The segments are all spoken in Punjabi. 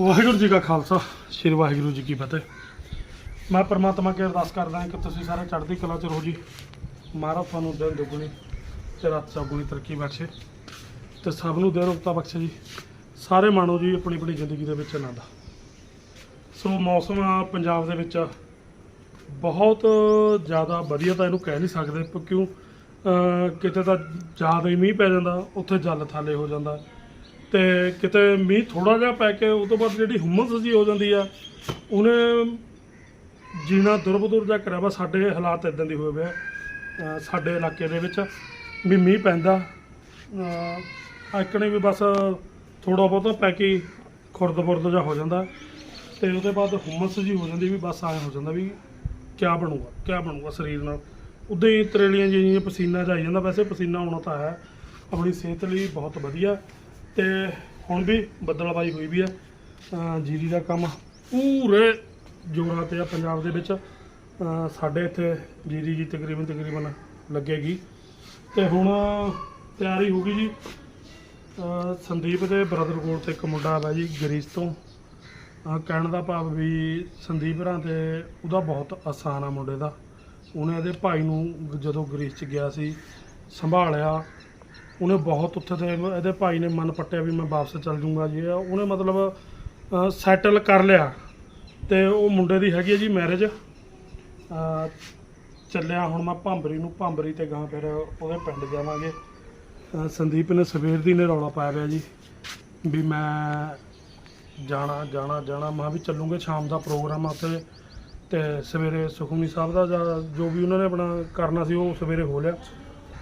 ਵਾਹਿਗੁਰੂ ਜੀ ਕਾ ਖਾਲਸਾ, ਸ੍ਰੀ ਵਾਹਿਗੁਰੂ ਜੀ ਕੀ ਫਤਿਹ। ਮੈਂ ਪਰਮਾਤਮਾ ਅੱਗੇ ਅਰਦਾਸ ਕਰਦਾ ਹਾਂ ਕਿ ਤੁਸੀਂ ਸਾਰੇ ਚੜ੍ਹਦੀ ਕਲਾ ਚ ਰਹੋ ਜੀ। ਮਹਾਰਾਜ ਤੁਹਾਨੂੰ ਦਿਨ ਦੁੱਗਣੀ ਤੇ ਰਾਤ ਚੌਗੁਣੀ ਤਰੱਕੀ ਬਖਸ਼ੇ। ਤੇ ਸਭ ਨੂੰ ਦੇ ਰੁਕਤਾ ਬਖਸ਼ੇ ਜੀ। ਸਾਰੇ ਮਾਣੋ ਜੀ ਆਪਣੀ ਆਪਣੀ ਜ਼ਿੰਦਗੀ ਦੇ ਵਿੱਚ ਆਨੰਦ। ਸੋ ਮੌਸਮ ਪੰਜਾਬ ਦੇ ਵਿੱਚ ਬਹੁਤ ਜ਼ਿਆਦਾ ਵਧੀਆ ਤਾਂ ਇਹਨੂੰ ਕਹਿ ਨਹੀਂ ਸਕਦੇ, ਕਿਉਂ? ਕਿਤੇ ਤਾਂ ਜ਼ਿਆਦਾ ਹੀ ਮੀਂਹ ਪੈ ਜਾਂਦਾ, ਉੱਥੇ ਜਲ ਥਾਲੇ ਹੋ ਜਾਂਦਾ। ਤੇ ਕਿਤੇ ਮੀਂਹ ਥੋੜਾ ਜਿਹਾ ਪੈ ਕੇ ਉਹ ਤੋਂ ਬਾਅਦ ਜਿਹੜੀ ਹੁਮਸ ਜੀ ਹੋ ਜਾਂਦੀ ਆ, ਉਹਨੇ ਜੀਣਾ ਦੁਰਬਦੁਰ ਜਿਹਾ ਕਰਿਆ। ਵਾ ਸਾਡੇ ਹਾਲਾਤ ਇਦਾਂ ਦੇ ਹੋਏ ਵੇ ਸਾਡੇ ਇਲਾਕੇ ਦੇ ਵਿੱਚ ਵੀ ਮੀਂਹ ਪੈਂਦਾ। ਆਕਣੇ ਵੀ ਬਸ ਥੋੜਾ ਬਹੁਤਾ ਪੈ ਕੇ ਖੁਰਦ ਬੁਰਦ ਜਿਹਾ ਹੋ ਜਾਂਦਾ। ਤੇ ਉਹਦੇ ਬਾਅਦ ਹੁਮਸ ਜੀ ਹੋ ਜਾਂਦੀ ਵੀ ਬਸ ਆਏ ਹੋ ਜਾਂਦਾ ਵੀ ਕਿਆ ਬਣੂਗਾ ਕਿਆ ਬਣੂਗਾ ਸਰੀਰ ਨਾਲ। ਉਦਾਂ ਹੀ ਤਰੇਲੀਆਂ ਜਿਹੀਆਂ ਪਸੀਨਾ ਜਾਈ ਜਾਂਦਾ। ਵੈਸੇ ਪਸੀਨਾ ਆਉਣਾ ਤਾਂ ਹੈ। ਆਪਣੀ ਸਿਹਤ ਲਈ ਬਹੁਤ ਵਧੀਆ। ਤੇ ਹੁਣ ਵੀ ਬੱਦਲਬਾਈ ਹੋਈ ਵੀ ਆ। ਅਹ ਜੀਰੀ ਦਾ ਕੰਮ ਪੂਰੇ ਜੋਰਾਂ ਤੇ ਆ ਪੰਜਾਬ ਦੇ ਵਿੱਚ। ਸਾਡੇ ਇੱਥੇ ਜੀਰੀ ਜੀ ਤਕਰੀਬਨ ਤਕਰੀਬਨ ਲੱਗੇਗੀ। ਤੇ ਹੁਣ ਤਿਆਰੀ ਹੋ ਗਈ ਜੀ। ਸੰਦੀਪ ਦੇ ਬ੍ਰਦਰ ਕੋਲ ਤੇ ਇੱਕ ਮੁੰਡਾ ਆਇਆ ਜੀ ਗਰੀਸ ਤੋਂ। ਕਹਿਣ ਦਾ ਭਾਵ ਵੀ ਸੰਦੀਪ ਰਾਂ ਤੇ ਉਹਦਾ ਬਹੁਤ ਆਸਾਨ ਆ ਮੁੰਡੇ ਦਾ। ਉਹਨੇ ਇਹਦੇ ਭਾਈ ਨੂੰ ਜਦੋਂ ਗਰੀਸ ਚ ਗਿਆ ਸੀ, ਸੰਭਾਲਿਆ। ਉਹਨੇ ਬਹੁਤ ਉੱਥੇ ਤੇ ਇਹਦੇ ਭਾਈ ਨੇ ਮਨ ਪੱਟਿਆ ਵੀ ਮੈਂ ਵਾਪਸ ਚੱਲ ਜੂੰਗਾ ਜੀ। ਉਹਨੇ ਮਤਲਬ ਸੈਟਲ ਕਰ ਲਿਆ। ਤੇ ਉਹ ਮੁੰਡੇ ਦੀ ਹੈਗੀ ਹੈ ਜੀ ਮੈਰਿਜ ਚੱਲਿਆ ਹੁਣ ਮੈਂ ਭਾਂਬਰੀ ਨੂੰ, ਭਾਂਬਰੀ ਤੇ ਗਾਂ ਫਿਰ ਉਹਦੇ ਪਿੰਡ ਜਾਵਾਂਗੇ। ਸੰਦੀਪ ਨੇ ਸਵੇਰ ਦੀ ਨੇ ਰੌਲਾ ਪਾਇਆ ਪਿਆ ਜੀ। ਵੀ ਮੈਂ ਜਾਣਾ ਜਾਣਾ ਜਾਣਾ। ਮੈਂ ਵੀ ਚੱਲੂਗੇ ਸ਼ਾਮ ਦਾ ਪ੍ਰੋਗਰਾਮ ਆ ਉੱਥੇ। ਤੇ ਸਵੇਰੇ ਸੁਖਮਨੀ ਸਾਹਿਬ ਦਾ ਜੋ ਵੀ ਉਹਨਾਂ ਨੇ ਆਪਣਾ ਕਰਨਾ ਸੀ ਉਹ ਸਵੇਰੇ ਹੋ ਲਿਆ।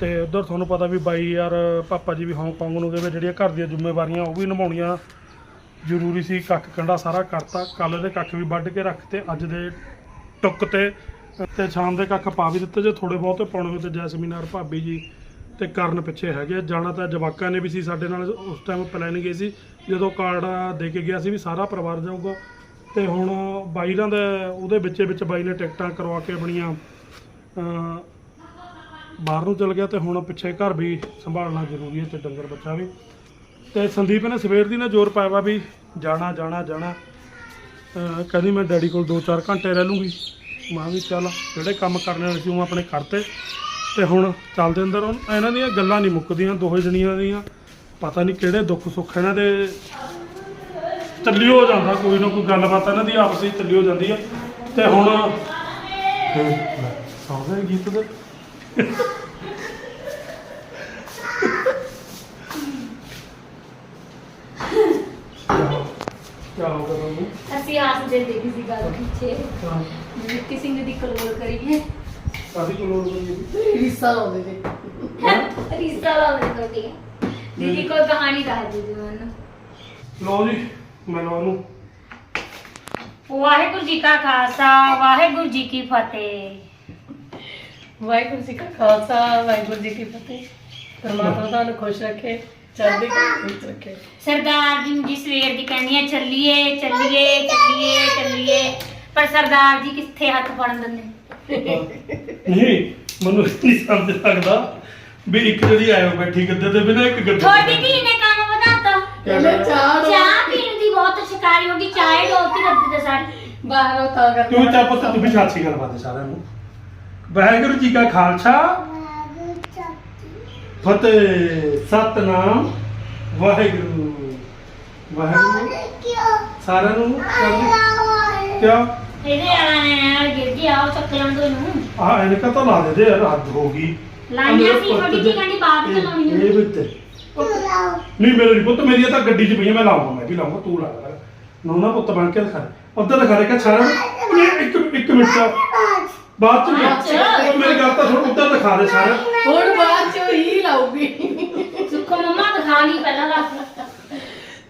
ਤੇ ਉਧਰ ਤੁਹਾਨੂੰ ਪਤਾ ਵੀ ਬਾਈ ਯਾਰ, ਪਾਪਾ ਜੀ ਵੀ ਹਾਂਗਕਾਂਗ ਨੂੰ ਗਏ ਵੇ ਜਿਹੜੀਆਂ ਘਰ ਦੀਆਂ ਜ਼ਿੰਮੇਵਾਰੀਆਂ ਉਹ ਵੀ ਨਿਭਾਉਣੀਆਂ ਜ਼ਰੂਰੀ ਸੀ, ਕੱਖ ਕੰਡਾ ਸਾਰਾ ਕਰਤਾ ਕੱਲ ਦੇ ਕੱਖ ਵੀ ਵੱਢ ਕੇ ਰੱਖ ਤੇ ਅੱਜ ਦੇ ਟੁੱਕ ਤੇ ਤੇ ਸ਼ਾਮ ਦੇ ਕੱਖ ਪਾ ਵੀ ਦਿੱਤੇ ਜੇ ਥੋੜੇ ਬਹੁਤੇ ਪਾਉਣੇ ਹੋਏ ਤੇ ਜੈਸਮੀਨਾਰ ਭਾਬੀ ਜੀ ਤੇ ਕਰਨ ਪਿੱਛੇ ਹੈਗੇ ਆ। ਜਾਣਾ ਤਾਂ ਜਵਾਕਾਂ ਨੇ ਵੀ ਸੀ, ਸਾਡੇ ਨਾਲ ਉਸ ਟਾਈਮ ਪਲੈਨਿੰਗ ਇਹ ਸੀ, ਜਦੋਂ ਕਾਰਡ ਦੇ ਕੇ ਗਿਆ ਸੀ ਵੀ ਸਾਰਾ ਪਰਿਵਾਰ ਜਾਊਗਾ ਤੇ ਹੁਣ ਬਾਈਲਾਂ ਦੇ, ਉਹਦੇ ਵਿੱਚੇ ਵਿੱਚ ਬਾਈ ਨੇ ਟਿਕਟਾਂ ਕਰਵਾ ਕੇ ਆਪਣੀਆਂ ਬਾਹਰ ਨੂੰ ਚਲ ਗਿਆ ਤੇ ਹੁਣ ਪਿੱਛੇ ਘਰ ਵੀ ਸੰਭਾਲਣਾ ਜ਼ਰੂਰੀ ਹੈ ਤੇ ਡੰਗਰ ਬੱਚਾ ਵੀ। ਤੇ ਸੰਦੀਪ ਨੇ ਸਵੇਰ ਦੀ ਨਾ ਜ਼ੋਰ ਪਾਇਆ ਵਾ ਵੀ ਜਾਣਾ ਜਾਣਾ ਜਾਣਾ। ਕਹਿੰਦੀ ਮੈਂ ਡੈਡੀ ਕੋਲ 2-4 ਘੰਟੇ ਰਹਿ ਲੂੰਗੀ। ਮਾਂ ਵੀ ਚੱਲ ਜਿਹੜੇ ਕੰਮ ਕਰਨੇ ਸੀ ਉਹ ਆਪਣੇ ਕਰਤੇ ਤੇ। ਹੁਣ ਚੱਲਦੇ ਅੰਦਰ ਇਹਨਾਂ ਦੀਆਂ ਗੱਲਾਂ ਨਹੀਂ ਮੁੱਕਦੀਆਂ ਦੋਹੇ ਜਣੀਆਂ ਦੀਆਂ। ਪਤਾ ਨਹੀਂ ਕਿਹੜੇ ਦੁੱਖ ਸੁੱਖ ਇਹਨਾਂ ਦੇ ਚੱਲੀ ਹੋ ਜਾਂਦਾ ਕੋਈ ਨਾ ਕੋਈ ਗੱਲਬਾਤ ਇਹਨਾਂ ਦੀ ਆਪਸ ਵਿੱਚ ਚੱਲੀ ਹੋ ਜਾਂਦੀ ਹੈ ਤੇ ਹੁਣ ਸੌਂਦੇ ਗੀਤ ਦੇ ਕਿਆ ਹੋ ਗਿਆ ਤੁਹਾਨੂੰ ਅਸੀਂ ਹੱਸਦੇ ਦੇ ਕਿਸੇ ਗੱਲ ਪਿੱਛੇ। ਹਾਂ। ਵਿੱਕੀ ਸਿੰਘ ਦੀ ਕਲੋਲ ਕਰੀਏ ਕਾਦੀ ਕੋਲ ਲੋੜ ਪਈ ਹਿੱਸਾ ਲਾਉਂਦੇ ਨੇ। ਰੀਸਾ ਲਾਉਂਦੇ ਤੁਹਾਡੀ ਦੀਦੀ ਕੋਈ ਕਹਾਣੀ ਦੱਸ ਦਿਓ ਜੀ ਮੈਨੂੰ। ਲਓ ਜੀ ਮੈਂ ਲਓ ਨੂੰ ਵਾਹਿਗੁਰੂ ਜੀ ਕਾ ਖਾਲਸਾ ਵਾਹਿਗੁਰੂ ਜੀ ਕੀ ਫਤਿਹ। ਵਾਹਿਗੁਰੂ ਜੀ ਕਾ ਖਾਲਸਾ ਵਾਹਿਗੁਰੂ ਜੀ ਕੀ ਫਤਿਹ। ਪਰਮਾਤਮਾ ਤੁਹਾਨੂੰ ਖੁਸ਼ ਰੱਖੇ ਚੜ੍ਹਦੀ ਕਲਾ ਵਿੱਚ ਰੱਖੇ। ਸਰਦਾਰ ਜੀ ਨੂੰ ਜੀ ਸਵੇਰ ਦੀ ਕਹਿੰਦੀ ਆ ਚੱਲੀਏ ਚੱਲੀਏ ਚੱਲੀਏ ਚੱਲੀਏ। ਪਰ ਸਰਦਾਰ ਜੀ ਕਿੱਥੇ ਹੱਥ ਫੜਨ ਦਿੰਦੇ? ਨਹੀਂ ਮੈਨੂੰ ਨਹੀਂ ਸਮਝ ਲੱਗਦਾ ਵੀ ਇੱਕ ਜਿਹੜੀ ਆਇਓ ਬੈਠੀ ਗੱਦੇ ਤੇ ਬਿਨਾ ਇੱਕ ਗੱਦੇ ਤੁਹਾਡੀ ਧੀ ਨੇ ਕੰਮ ਵਧਾਤਾ। ਕਹਿੰਦੇ ਚਾਹ ਲਓ। ਚਾਹ ਪੀਣ ਦੀ ਬਹੁਤ ਸ਼ਿਕਾਰੀ ਹੋ ਗਈ ਚਾਹ ਡੋਲਤੀ ਰੱਦੀ ਤੇ ਸਾਡੀ ਬਾਹਰੋਂ ਤਾਂ ਕਰਕੇ ਤੂੰ ਚਾਹ ਪੁੱਤ ਤੂੰ ਵੀ ਸਾਚੀ ਗੱਲ ਬਾਤ ਸਾਰਿਆਂ ਨੂੰ। ਵਾਹਿਗੁਰੂ ਜੀ ਕਾ ਖਾਲਸਾ। ਫਤਿਹ ਸਤਨਾਮ ਵਾਹਿਗੁਰੂ। ਵਾਹਿਗੁਰੂ ਸਾਰਿਆਂ ਨੂੰ ਕਰਨੀ ਕਿਆ? ਇਹਦੇ ਆਣਾ ਨੇ ਗਿਰ ਗਿਆ ਉਹ ਚੱਕਰਾਂ ਤੋਂ ਨੂੰ ਆ ਇਹਨੇ ਤਾਂ ਲਾ ਦੇ ਦੇ ਯਾਰ ਹੱਦ ਹੋ ਗਈ। ਲਾਈਆਂ ਸੀ ਕੀ ਕਹਿੰਦੀ ਬਾਪ ਚ ਲਾਉਣੀ ਇਹ ਵੀ ਤੇ ਨਹੀਂ ਮੇਰੇ ਨਹੀਂ ਪੁੱਤ ਮੇਰੀ ਤਾਂ ਗੱਡੀ 'ਚ ਪਈ ਮੈਂ ਲਾਉਂਗਾ ਮੈਂ ਵੀ ਲਾਉਂਗਾ ਤੂੰ ਲਾ ਲੈ। ਨੋਨਾ ਪੁੱਤ ਬਣ ਕੇ ਦਿਖਾ ਉੱਧਰ ਦਿਖਾ ਰਿਹਾ ਕਿ ਸਾਰਾ ਨੂੰ ਇੱਕ ਇੱਕ ਮਿੰਟ। ਬਾਅਦ ਚ ਚ। ਉਹ ਮੇਰੀ ਗੱਲ ਤਾਂ ਸੁਣ ਉੱਧਰ ਦਿਖਾ ਦੇ ਸਾਰਾ। ਹੁਣ ਬਾਅਦ ਚ ਹੀ ਲਾਉਗੀ ਸੁੱਖੋ ਮੰਮਾ ਦਿਖਾ ਨਹੀਂ ਪਹਿਲਾਂ ਦੱਸ।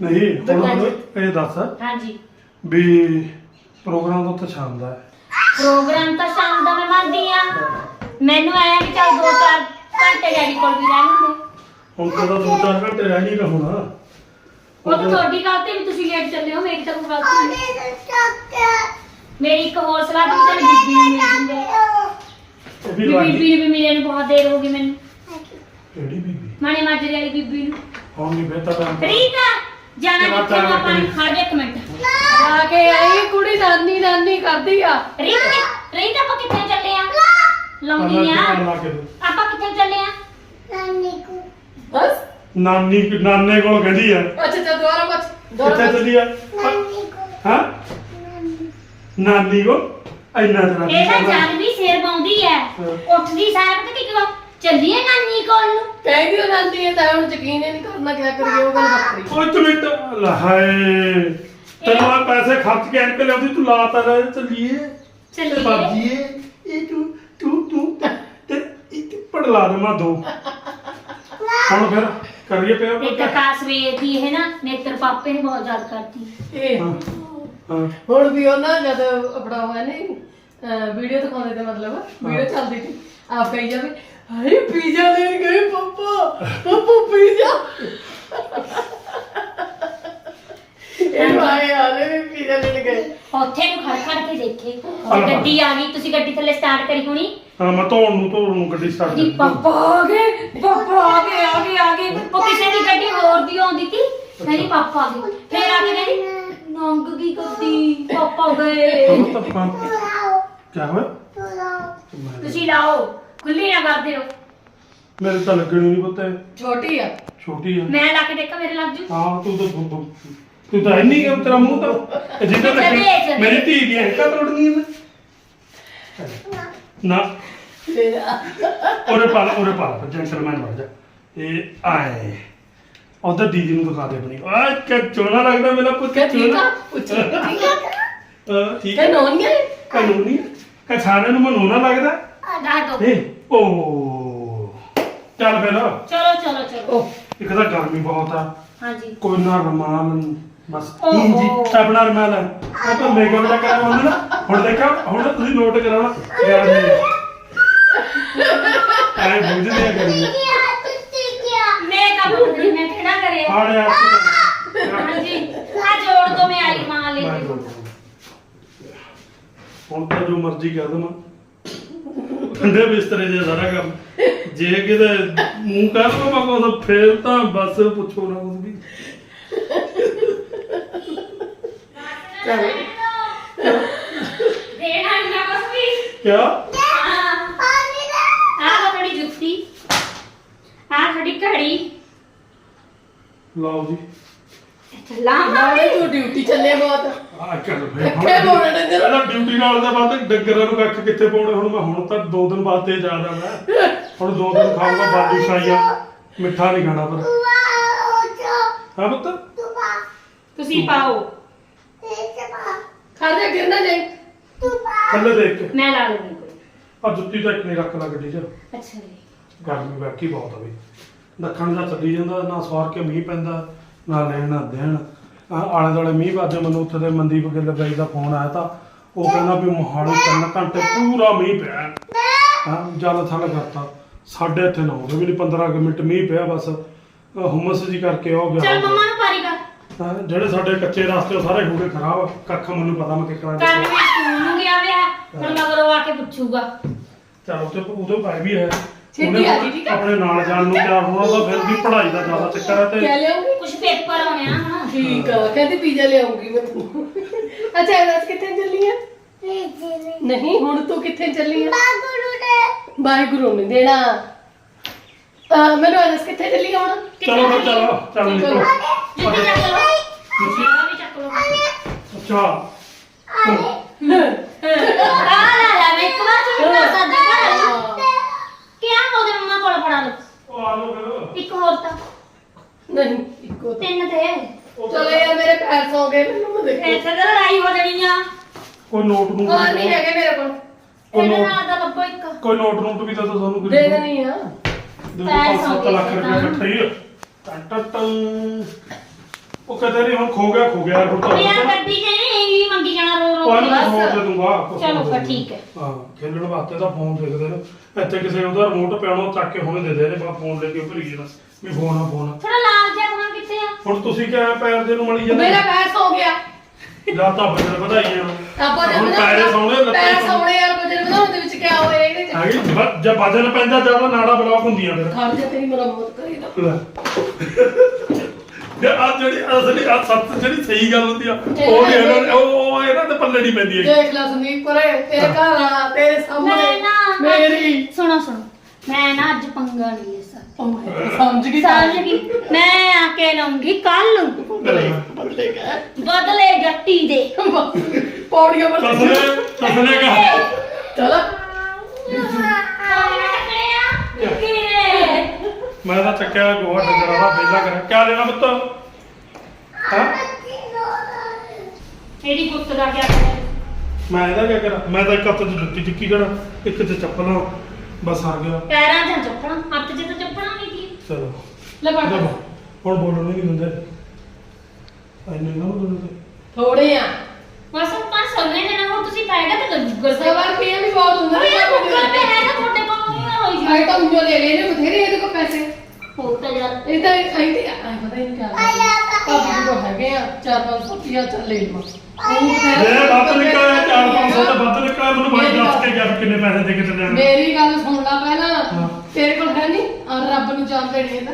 ਨਹੀਂ ਹੁਣ ਮੈਨੂੰ ਇਹ ਦੱਸ ਹਾਂਜੀ। ਵੀ ਪ੍ਰੋਗਰਾਮ ਤਾਂ ਉੱਥੇ ਸ਼ਾਮ ਦਾ ਹੈ। ਪ੍ਰੋਗਰਾਮ ਤਾਂ ਸ਼ਾਮ ਦਾ ਮੈਂ ਮੰਨਦੀ ਆ। ਮੈਨੂੰ ਆਇਆ ਕਿ ਚੱਲ ਦੋ ਚਾਰ ਘੰਟੇ ਡੈਡੀ ਕੋਲ ਵੀ ਰਹਿ ਲੈਂਦੇ ਹੁਣ ਤਾਂ ਦੋ ਚਾਰ ਘੰਟੇ ਰਹਿ ਨਹੀਂ ਰਹੂਣਾ ਉਹ ਤਾਂ ਤੁਹਾਡੀ ਗਲਤੀ ਵੀ ਤੁਸੀਂ ਲੇਟ ਚੱਲੇ ਹੋ ਮੇਰੀ ਤਾਂ ਕੋਈ ਗਲਤੀ ਨਹੀਂ। ਮੇਰੀ ਇੱਕ ਹੋਰ ਸਲਾਹ ਵੀ ਚੱਲ ਬੀਬੀ ਨੂੰ ਮਿਲ ਜੂਗੇ ਇਹ ਵੀ ਵੀ ਲੱਗੀ ਬੀਬੀ ਨੂੰ ਵੀ ਮਿਲੇ ਨੂੰ ਬਹੁਤ ਦੇਰ ਹੋ ਗਈ ਮੈਨੂੰ ਕਿਹੜੀ ਬੀਬੀ ਮਾਣੇ ਮਾਜਰੇ ਵਾਲੀ ਬੀਬੀ ਨੂੰ ਹੁਣ ਨਹੀਂ ਬਿਹਤਰ ਟਾਈਮ ਰੀਤਾ ਜਾਣਾ ਚਲੋ ਕਿੱਥੇ ਚੱਲ ਆਪਾਂ ਕਰੀ। ਖੜ ਜਾ ਇੱਕ ਮਿੰਟ ਕੇ ਆਈ ਕੁੜੀ ਨਾਨੀ ਨਾਨੀ ਕਰਦੀ ਆ ਰੀਤ ਕਿ- ਰੀਤ ਆਪਾਂ ਕਿੱਥੇ ਚੱਲੇ ਆ ਲਾਉਣੀ ਆ ਲਾ ਲਾ ਕੇ ਦੇ। ਆਪਾਂ ਕਿੱਥੇ ਚੱਲੇ ਆ ਬਸ ਨਾਨੀ ਨਾਨੇ ਕੋਲ ਕਹਿੰਦੀ ਆ ਅੱਛਾ ਅੱਛਾ ਦੁਬਾਰਾ ਬਸ ਕਿੱਥੇ ਦੁਬਾਰਾ ਬਸ। ਚੱਲੀ ਆ ਹਾਂ ਨਾਨੀ ਕੋ ਇੰਨਾ ਤੇਰਾ ਇਹ ਤਾਂ ਜਦ ਵੀ ਸਿਰ ਪਾਉਂਦੀ ਐ ਉੱਠਦੀ ਸਾਰ ਤੇ ਕਿ ਚੱਲੀਏ ਨਾਨੀ ਕੋਲ ਨੂੰ। ਕਹਿੰਦੀ ਉਹ ਨਾਨੀ ਹੈ ਤਾਂ ਹੁਣ ਯਕੀਨ ਹੀ ਨਹੀਂ ਕਰਨਾ ਕਿਆ ਕਰੀਏ ਉਹ ਗੱਲ ਵੱਖਰੀ। ਓ ਇੱਕ ਮਿੰਟ ਲੈ ਹਾਏ। ਤੈਨੂੰ ਆ ਪੈਸੇ ਖਰਚ ਕੇ ਐਨਕ ਲਿਆਉਂਦੀ ਤੂੰ ਲਾ ਤਾ ਰਹਿ ਚੱਲੀਏ। ਤੇ ਚੱਲੀਏ ਬਾਜੀਏ ਇਹ ਤੂੰ ਤੂੰ ਤੂੰ ਤੇ ਇਹ ਪੜ ਲਾ ਦੇ ਮੈਂ ਦੋ। ਹੁਣ ਫਿਰ ਕਰੀਏ ਪਿਆ ਇੱਕ ਖਾਸ ਵੇਰ ਦੀ ਇਹ ਨਾ ਨੇਤਰ ਪਾਪੇ ਨੇ ਬਹੁਤ ਯਾਦ ਕਰਤੀ। ਇਹ ਹਾਂ। ਹਾਂ। ਹੁਣ ਵੀ ਉਹ ਨਾ ਜਦ ਆਪਣਾ ਹੋਇਆ ਨਹੀਂ ਵੀਡੀਓ ਦਿਖਾਉਂਦੇ ਤੇ ਮਤਲਬ ਵੀਡੀਓ ਚੱਲਦੀ ਸੀ। ਆਪ ਕਹੀ ਜਾਵੇ ਹਾਏ ਪੀਜ਼ਾ ਲੈਣ ਗਏ ਪਾਪਾ ਪਾਪਾ ਪੀਜ਼ਾ ਇਹ ਭਾਈ ਆਲੇ ਵੀ ਪੀਜ਼ਾ ਲੈਣ ਗਏ। ਉੱਥੇ ਨੂੰ ਖੜ ਖੜ ਕੇ ਦੇਖੇ। ਗੱਡੀ ਆ ਗਈ ਤੁਸੀਂ ਗੱਡੀ ਥੱਲੇ ਸਟਾਰਟ ਕਰੀ ਹੋਣੀ? ਹਾਂ ਮੈਂ ਧੋਣ ਨੂੰ ਧੋਣ ਨੂੰ ਗੱਡੀ ਸਟਾਰਟ ਜੀ ਪਾਪਾ ਆ ਗਏ ਪਾਪਾ ਆ ਗਏ ਆ ਗਏ ਆ ਗਏ। ਉਹ ਕਿਸੇ ਦੀ ਗੱਡੀ ਹੋਰ ਦੀ ਆਉਂਦੀ ਸੀ ਕਹਿੰਦੀ ਪਾਪਾ ਆ ਗਏ। ਫੇਰ ਆ ਕੇ ਕਹਿੰਦੀ ਨੰਗ ਗਈ ਗੱਡੀ ਪਾਪਾ ਗਏ। ਤਾਂ ਪੰਪ। ਕੀ ਹੋਇਆ? ਤੁਸੀਂ ਲਾਓ। ਖੁੱਲੀ ਨਾ ਕਰ ਦਿਓ। ਮੇਰੇ ਤਾਂ ਲੱਗਣੀ ਨਹੀਂ ਪਤਾ। ਛੋਟੀ ਆ। ਛੋਟੀ ਆ। ਮੈਂ ਲਾ ਕੇ ਦੇਖਾਂ ਮੇਰੇ ਲੱਗ ਜੂ। ਹਾਂ ਤੂੰ ਤਾਂ ਤੂੰ- ਤੂੰ- ਤੂੰ ਤਾਂ ਇੰਨੀ ਕਿ ਤੇਰਾ ਮੂੰਹ ਤਾਂ। ਜਿੱਦਾਂ ਚੱਲੇ, ਤੱਕ ਚੱਲੇ। ਮੇਰੀ ਧੀ ਦੀਆਂ ਹਿੱਕਾਂ ਤੋੜਨੀਆਂ ਨੇ। ਨਾ ਉਹਰੇ ਪਾਲ ਉਹਰੇ ਪਾਲ ਜੈਂਟਲਮੈਨ ਬਣ ਜਾ। ਇਹ ਆਏ। ਉਧਰ ਦੀਦੀ ਨੂੰ ਦਿਖਾ ਦੇ ਆਪਣੀ। ਆ ਕਿ ਚੋਣਾ ਲੱਗਦਾ ਮੇਰਾ ਪੁੱਤ ਕਿ ਠੀਕ ਆ? ਚੋਣਾ। ਪੁੱਛ ਠੀਕ ਆ? ਅਹ, ਠੀਕ ਹੈ ਕਾਨੂੰਨੀ ਕਿ ਸਾਰਿਆਂ ਨੂੰ ਮਨਾਉਣਾ ਲੱਗਦਾ? ਦੱਸ ਦੋ। ਏ ਓ। ਚੱਲ ਫਿਰ। ਚਲੋ ਚਲੋ ਚਲੋ। ਉਹ ਇੱਕ ਤਾਂ ਗਰਮੀ ਬਹੁਤ ਆ। ਹਾਂਜੀ। ਕੋਈ ਨਾ ਰਮਾਨ ਬਸ। ਜੀ ਜੀ ਆਪਣਾ ਰਮਾਨ ਆ। ਤਾਂ ਮੇਕਅਪ ਦਾ ਕਰਾਂ ਹੁੰਦਾ ਨਾ ਹੁਣ ਦੇਖੋ ਹੁਣ ਤੁਸੀਂ ਨੋਟ ਕਰਾਉਣਾ ਯਾਰ ਆਏ ਬੁਝਦੇ ਆ ਕਰੀ ਮੈਂ ਕੰਮ ਕਰਦੀ ਮੈਂ ਕਿਹੜਾ ਕਰਿਆ ਆੜੇ ਆ ਹਾਂਜੀ ਆ ਜੋੜ ਦੋ ਮੈਂ ਆਈ ਮਾਂ ਲੈ ਮੈਂ ਕੇ ਜੋੜ ਦੂੰਗਾ। ਹੁਣ ਤਾਂ ਜੋ ਮਰਜ਼ੀ ਕਹਿ ਦਵਾਂ ਠੰਡੇ ਬਿਸਤਰੇ ਦੇ ਸਾਰਾ ਕੰਮ ਜੇ ਕਿਤੇ ਮੂੰਹ ਕਰ ਲਵਾਂ ਮੈਂ ਕੋਲ ਫੇਰ ਤਾਂ ਬਸ ਪੁੱਛੋ ਨਾ ਕੁਝ ਵੀ ਦੇਣਾ ਨਾ ਬਸ ਵੀ ਕਿਆ ਆ ਆ ਤੁਹਾਡੀ ਜੁੱਤੀ ਆ ਤੁਹਾਡੀ ਘੜੀ ਲਓ ਜੀ। ਚੱਲਾਂ ਨਾਲੇ ਤੂੰ ਡਿਊਟੀ ਚੱਲੇ ਬਹੁਤ। ਆ ਚੱਲ ਕੱਖੇ ਪਾਉਣੇ ਡੰਗਰ। ਪਹਿਲਾਂ ਡਿਊਟੀ ਨਾਲ ਦਾ ਬਾਅਦ ਡੰਗਰਾਂ ਨੂੰ ਕੱਖ ਕਿੱਥੇ ਪਾਉਣੇ? ਹੁਣ ਮੈਂ ਹੁਣ ਤਾਂ ਦੋ ਦਿਨ ਬਾਅਦ ਤੇ ਜ਼ਿਆਦਾ ਮੈਂ। ਹੁਣ ਦੋ ਦਿਨ ਖਾਊਗਾ ਬਾਲੂ ਸ਼ਾਈਆ ਮਿੱਠਾ ਨਹੀਂ ਖਾਣਾ ਪਰ। ਹਾਂ ਪੁੱਤ? ਤੁਸੀਂ ਪਾਓ। ਖੜ ਜਾ ਗਿਰ ਨਾ ਜਾਈ। ਥੱਲੇ ਦੇਖ ਕੇ। ਮੈਂ ਲਾ ਲੂੰਗੀ ਕੋਈ। ਆ ਜੁੱਤੀ ਤਾਂ ਇੱਕ ਨਹੀਂ ਰੱਖ ਲਾ ਗੱਡੀ 'ਚ। ਅੱਛਾ ਜੀ। ਗਰਮੀ ਬਾਕੀ ਬਹੁਤ ਆ ਵੀ ਦੱਖਣ ਦਾ ਚੱਲੀ ਜਾਂਦਾ ਨਾ ਸਵਾਰ ਕੇ ਮੀਂਹ ਪੈਂਦਾ ਨਾ ਲੈਣ ਨਾ ਦੇਣ। ਆਲੇ ਦੁਆਲੇ ਮੀਂਹ ਵਾਜੇ ਮੈਨੂੰ ਉੱਥੇ ਦੇ ਮਨਦੀਪ ਗਿੱਲ ਬਾਈ ਦਾ ਫੋਨ ਆਇਆ ਤਾਂ ਉਹ ਕਹਿੰਦਾ ਵੀ ਮੋਹਾਲੀ ਤਿੰਨ ਘੰਟੇ ਪੂਰਾ ਮੀਂਹ ਪਿਆ। ਹਾਂ ਜਲ ਥਲ ਕਰਤਾ। ਸਾਡੇ ਇੱਥੇ ਨਾ ਹੋਵੇ ਵੀ ਨਹੀਂ 15 ਕੁ ਮਿੰਟ ਮੀਂਹ ਪਿਆ ਬਸ। ਹੁਮਸ ਜੀ ਕਰਕੇ ਹੋ ਗਿਆ। ਚਲ ਮੰਮਾ ਨੂੰ ਪਾਰੀ ਕਰ ਹਾਂ, ਜਿਹੜੇ ਸਾਡੇ ਕੱਚੇ ਰਸਤੇ ਉਹ ਸਾਰੇ ਹੋ ਗਏ ਖਰਾਬ ਕੱਖ ਮੈਨੂੰ ਪਤਾ ਮੈਂ ਕਿੱਕਣਾ ਕੱਲ ਵੀ ਸਕੂਲ ਨੂੰ ਗਿਆ ਵਿਆ ਹੁਣ ਮਗਰੋਂ ਆ ਕੇ ਪੁੱਛੂਗਾ। ਚਲ ਉੱਤੇ ਉਹਦੇ ਭਾਈ ਵੀ ਹੈ। ਛੇਤੀ ਉਹਨੇ ਆ ਜੀ, ਠੀਕ ਆ। ਆਪਣੇ ਨਾਲ ਜਾਣ ਨੂੰ ਤਿਆਰ ਹੋਣਾ ਤਾਂ ਫਿਰ ਵੀ ਪੜ੍ਹਾਈ ਦਾ ਜ਼ਿਆਦਾ ਚੱਕਰ ਹੈ ਤੇ ਕਿਆ ਲਿਆਉਂਗੀ ਕੁਝ ਪੇਪਰ ਆਉਣੇ ਆ ਹੁਣ ਠੀਕ ਆ ਕਹਿੰਦੀ ਪੀਜ਼ਾ ਲਿਆਉਂਗੀ ਮੈਂ ਤੈਨੂੰ ਅੱਛਾ ਇਹ ਦੱਸ ਕਿੱਥੇ ਚੱਲੀ ਆ? ਨਹੀਂ ਹੁਣ ਤੂੰ ਕਿੱਥੇ ਚੱਲੀ ਆ? ਵਾਹਿਗੁਰੂ ਨੇ। ਦੇਣਾ। ਆ ਮੈਨੂੰ ਇਹ ਦੱਸ ਕਿੱਥੇ ਚੱਲੀ ਆ ਹੁਣ? ਚਲੋ ਫਿਰ ਚਲੋ ਚੱਲ ਨਿਕਲੋ। ਜੁੱਤੀ ਚੱਕ ਲਓ। ਆਹ ਵੀ ਚੱਕ ਲਓ। ਅੱਛਾ। ਆ ਲੈ ਲੈ ਮੈਂ ਇੱਕ ਵਾਰ ਚੁੱਪ ਸਾਡੇ ਘਰ ਕਿਆ ਉਹਦੇ ਪੜਾ ਲਓ ਉਹ ਆ ਲੋ ਫਿਰ। ਇੱਕ ਹੋਰ ਤਾਂ। ਨਹੀਂ ਇੱਕੋ ਤਾਂ। ਤਿੰਨ ਤੇ ਚਲੋ ਯਾਰ ਮੇਰੇ ਪੈਰ ਸੌ ਗਏ ਮੈਨੂੰ ਮੈਂ ਦੇਖੋ। ਇੱਥੇ ਤਾਂ ਲੜਾਈ ਹੋ ਜਾਣੀ ਆ। ਕੋਈ ਨੋਟ ਨੂੰ ਹੋਰ ਨਹੀਂ ਹੈਗੇ ਮੇਰੇ ਕੋਲ। ਕੋਈ ਇਹਦੇ ਨੋਟ ਨਾਲ ਤਾਂ ਲੱਭੋ ਇੱਕ। ਕੋਈ ਨੋਟ ਨੂਟ ਵੀ ਤਾਂ ਤੁਹਾਨੂੰ ਕੋਈ। ਦੇ ਦੇਣੀ ਆ। ਦੇਖੋ 5-7 ਲੱਖ ਰੁਪਏ ਇਕੱਠਾ ਹੀ ਆ। ਟੰ ਟੰ ਟੰ। ਉਹ ਕਦੇ ਨਹੀਂ ਹੁਣ ਖੋ ਗਿਆ ਖੋ ਗਿਆ ਹੁਣ ਤਾਂ ਯਾਰ ਗੱਡੀ ਚ ਮੰਗੀ ਜਾਣਾ ਰੋ ਰੋ ਕੇ। ਨੂੰ ਫੋਨ ਦੇ ਦੂੰਗਾ। ਚਲੋ ਫਿਰ। ਠੀਕ ਹੈ। ਹਾਂ ਖੇਲਣ ਵਾਸਤੇ ਤਾਂ ਫੋਨ ਦੇਖਦੇ ਨੇ। ਇੱਥੇ ਕਿਸੇ ਉਹਦਾ ਰਿਮੋਟ ਪਿਆਣੋ ਚੱਕ ਕੇ ਹੁਣੇ ਦੇ ਦੇ ਨੇ ਬਾ ਫੋਨ ਲੈ ਕੇ ਭਰੀ ਜਾਣਾ। ਵੀ ਫੋਨ ਆ ਫੋਨ ਆ। ਥੋੜਾ ਲਾਲ ਜਿਹਾ ਹੋਣਾ ਕਿੱਥੇ ਆ? ਹੁਣ ਤੁਸੀਂ ਕਿਹਾ ਪੈਰ ਦੇ ਨੂੰ ਮਲੀ ਜਾਂਦੇ? ਮੇਰਾ ਪੈਰ ਸੌ ਗਿਆ। ਜਾਂ ਤਾਂ ਬਜਰ ਵਧਾਈਆਂ ਆਪਾਂ ਹੁਣ ਪੈਰੇ ਸੌਣੇ ਲੱਤਾਂ ਪੈਰ ਹੀ ਸੌਣੇ। ਯਾਰ ਵਜਨ ਵਧਾਉਣ ਦੇ ਵਿੱਚ ਕਿਆ ਹੋਇਆ ਇਹਦੇ ਚ ਹੈਗੀ? ਬ- ਜੇ ਵਜਨ ਪੈਂਦਾ ਜ਼ਿਆਦਾ ਨਾੜਾ ਬਲੌਕ ਹੁੰਦੀਆਂ ਫਿਰ। ਖੜ ਜਾ ਤੇਰੀ ਮੁਰੰਮਤ ਕਰੀ ਨਾ। ਲੈ। ਤੇ ਆ ਜਿਹੜੀ ਅਸਲੀ ਆ ਸੱਤ ਜਿਹੜੀ ਸਹੀ ਗੱਲ ਹੁੰਦੀ ਆ ਉਹ ਨਹੀਂ ਇਹਨਾਂ ਉਹ ਉਹ ਇਹਨਾਂ ਦੇ ਪੱਲੇ ਨਹੀਂ ਪੈਂਦੀ ਹੈਗੀ। ਦੇਖ ਲੈ ਸੰਦੀਪ ਪਰੇ ਤੇਰੇ ਘਰ ਵਾਲਾ ਤੇਰੇ ਮੈਂ ਸਾਹਮਣੇ ਨਾ ਮੇਰੀ ਸੁਣੋ ਸੁਣੋ। ਮੈਂ ਨਾ ਅੱਜ ਪੰਗਾ ਨਹੀਂ ਲੈ ਸਕਦੀ ਸਮਝ ਗਈ ਸਮਝ ਗਈ। ਮੈਂ ਆ ਕੇ ਲਾਉਂਗੀ ਕੱਲ ਬਦਲੇ ਬਦਲੇ। ਗਏ ਬਦਲੇ ਜੱਟੀ ਦੇ। ਪੌੜੀਆਂ ਪਰ ਤਸਲੇ ਤਸਲੇ ਕਹਾ। ਚਲੋ। ਮੈਂ ਤਾਂ ਚੱਕਿਆ ਗੋਹਾ ਡੰਗਰਾਂ ਦਾ ਬੇਲਾ ਕਰਾਂ। ਕਿਆ ਲੈਣਾ ਪੁੱਤ? ਹਾਂ? ਇਹਦੀ ਪੁੱਤ ਦਾ ਕੀ ਕਰੇ? ਮੈਂ ਇਹਦਾ ਕੀ ਕਰਾਂ? ਮੈਂ ਤਾਂ ਇੱਕ ਹੱਥ 'ਚ ਜੁੱਤੀ ਚੁੱਕੀ ਕਰਾਂ ਇੱਕ 'ਚ ਚੱਪਲਾਂ ਬਸ ਆ ਗਿਆ। ਪੈਰਾਂ 'ਚ ਚੱਪਣਾ ਹੱਥ 'ਚ ਤਾਂ ਚੱਪਣਾ ਨਹੀਂ ਕੀ? ਚਲੋ। ਲੈ ਬੜ ਚਲੋ ਹੁਣ ਬੋਲਣ ਨਹੀਂ ਦਿੰਦੇ। ਐਨੇ ਨਾ ਬੋਲਣ ਥੋੜੇ ਆ। ਬਸ ਪੰਜ ਦੇ ਨਾਲ ਹੁਣ ਤੁਸੀਂ ਪੈਗਾ ਤੇ ਗੂਗਲ ਤੇ ਸਵਾਰ ਪੀਏ ਵੀ ਬਹੁਤ ਹੁੰਦਾ। ਉਹ ਇਹ ਗੂਗਲ ਤੇ ਹੈ ਤਾਂ ਤੁਹਾਡੇ ਕੋਲ ਨਹੀਂ ਹੋਈ ਆਈਟਮ ਜੋ ਲੈ ਲੈਨੇ ਬਥੇਰੇ ਇਹਦੇ ਕੋਲ ਪੈਸੇ। ਹੋ ਤਾਂ ਯਾਰ। ਇਹ ਤਾਂ ਆਈ ਤੇ ਆਈ ਪਤਾ ਹੀ ਨਹੀਂ ਕਿਆ ਪਾਪਾ ਕੋਲ ਹੈਗੇ ਆ 4-500 ਰੁਪਇਆ ਚੱਲ ਲੈ ਲਵਾਂ ਜੇ ਵੱਧ ਨਿਕਲਿਆ 4-500 ਦਾ ਵੱਧ ਨਿਕਲਿਆ। ਮੈਨੂੰ ਬਾਈ ਦੱਸ ਕੇ ਵੀ ਕਿੰਨੇ ਪੈਸੇ ਦੇ ਕੇ ਚੱਲਿਆ ਮੈਂ। ਮੇਰੀ ਗੱਲ ਸੁਣ ਲੈ ਪਹਿਲਾਂ। ਤੇਰੇ ਕੋਲ ਹੈ ਨਹੀਂ? ਆ ਰੱਬ ਨੂੰ ਜਾਣਦੇ ਨਹੀਂ ਇਹਦਾ